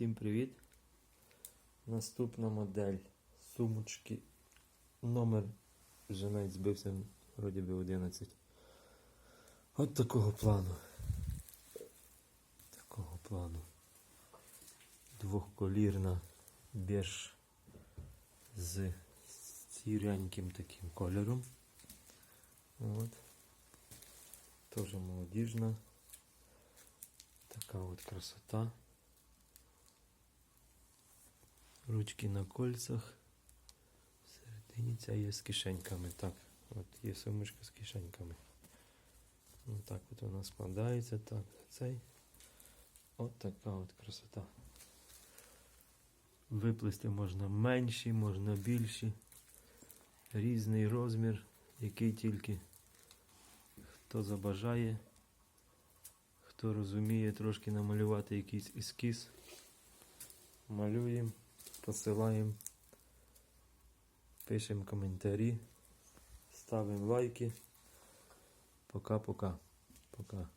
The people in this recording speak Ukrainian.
Всім привіт! Наступна модель сумочки. Номер навіть збився, вроді би 11. От такого плану. Такого плану. Двохколірна біж з сіряньким таким кольором. От. Тоже молодіжна. Така от красота. Ручки на кольцах. Всередині ця є з кишеньками. Так, от є сумочка з кишеньками. Ось так от вона складається. Так, цей. От така от красота. Виплести можна менші, можна більші. Різний розмір, який тільки хто забажає. Хто розуміє трошки намалювати якийсь ескіз, малюємо, посилаємо, пишемо коментарі, ставимо лайки. Пока-пока. Пока.